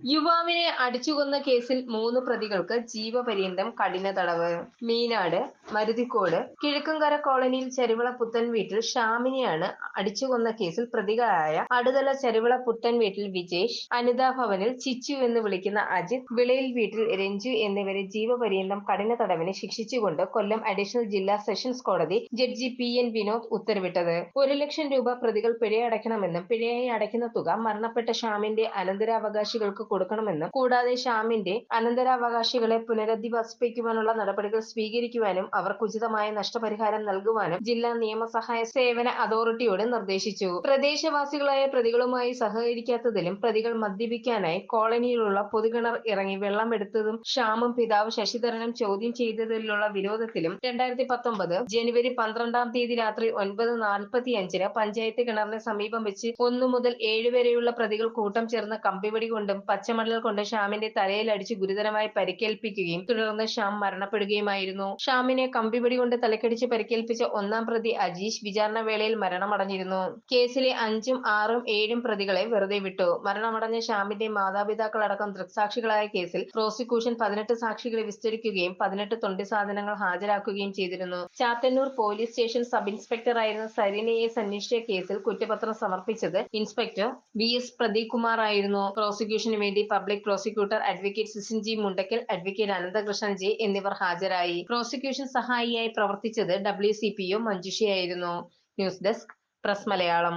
യുവാവിനെ അടിച്ചുകൊന്ന കേസിൽ മൂന്ന് പ്രതികൾക്ക് ജീവപര്യന്തം കഠിന തടവ്. മീനാട് മരുതിക്കോട് കിഴക്കുംകര കോളനിയിൽ ചെരുവള പുത്തൻ വീട്ടിൽ ഷാമിനെയാണ് അടിച്ചുകൊന്ന കേസിൽ പ്രതികളായ അടുതല ചെരുവള പുത്തൻ വീട്ടിൽ വിജേഷ് അനിതാ ഭവനിൽ ചിച്ചു എന്ന് വിളിക്കുന്ന അജിത് വിളയിൽ വീട്ടിൽ രഞ്ജു എന്നിവരെ ജീവപര്യന്തം കഠിന തടവിന് ശിക്ഷിച്ചുകൊണ്ട് കൊല്ലം അഡീഷണൽ ജില്ലാ സെഷൻസ് കോടതി ജഡ്ജി പി എൻ വിനോദ് ഉത്തരവിട്ടത്. ഒരു ലക്ഷം രൂപ പ്രതികൾ പിഴയടയ്ക്കണമെന്നും പിഴയായി അടയ്ക്കുന്ന തുക മരണപ്പെട്ട ഷാമിന്റെ അനന്തരാവകാശികൾക്ക് കൊടുക്കണമെന്നും. കൂടാതെ ഷാമിന്റെ അനന്തരാവകാശികളെ പുനരധിവസിപ്പിക്കുവാനുള്ള നടപടികൾ സ്വീകരിക്കുവാനും അവർക്ക് ഉചിതമായ നഷ്ടപരിഹാരം നൽകുവാനും ജില്ലാ നിയമസഹായ സേവന അതോറിറ്റിയോട് നിർദ്ദേശിച്ചു. പ്രദേശവാസികളായ പ്രതികളുമായി സഹകരിക്കാത്തതിലും പ്രതികൾ മദ്യപിക്കാനായി കോളനിയിലുള്ള പൊതുകിണർ ഇറങ്ങി വെള്ളമെടുത്തതും ഷാമും പിതാവ് ശശിധരനും ചോദ്യം ചെയ്തതിലുള്ള വിരോധത്തിലും രണ്ടായിരത്തി പത്തൊമ്പത് ജനുവരി പന്ത്രണ്ടാം തീയതി രാത്രി ഒൻപത് നാൽപ്പത്തി അഞ്ചിന് പഞ്ചായത്ത് കിണറിന് സമീപം വെച്ച് ഒന്നു മുതൽ ഏഴുവരെയുള്ള പ്രതികൾ കൂട്ടം ചേർന്ന് കമ്പിവടി കൊണ്ടും പച്ചമണൽ കൊണ്ട് ഷ്യാമിന്റെ തലയിൽ അടിച്ച് ഗുരുതരമായി പരിക്കേൽപ്പിക്കുകയും തുടർന്ന് ഷാം മരണപ്പെടുകയുമായിരുന്നു. ഷ്യാമിനെ കമ്പിപടി കൊണ്ട് തലക്കടിച്ച് പരിക്കേൽപ്പിച്ച ഒന്നാം പ്രതി അജീഷ് വിചാരണ വേളയിൽ മരണമടഞ്ഞിരുന്നു. കേസിലെ അഞ്ചും ആറും ഏഴും പ്രതികളെ വെറുതെ വിട്ടു. മരണമടഞ്ഞ ഷ്യാമിന്റെ മാതാപിതാക്കളടക്കം ദൃക്സാക്ഷികളായ കേസിൽ പ്രോസിക്യൂഷൻ പതിനെട്ട് സാക്ഷികളെ വിസ്തരിക്കുകയും പതിനെട്ട് തൊണ്ടി സാധനങ്ങൾ ഹാജരാക്കുകയും ചെയ്തിരുന്നു. Chathannoor police station sub inspector ആയിരുന്ന സരിനയെ സന്വേഷിച്ച കേസിൽ കുറ്റപത്രം സമർപ്പിച്ചത് inspector V S Pradeep Kumar ആയിരുന്നു. പ്രോസിക്യൂഷന് വേണ്ടി public prosecutor advocate Susin G Mundakkal advocate Ananthakrishnan J എന്നിവർ ഹാജരായി. പ്രോസിക്യൂഷൻ സഹായിയായി പ്രവർത്തിച്ചത് W C P O മഞ്ജുഷയായിരുന്നു. News desk Press Malayalam.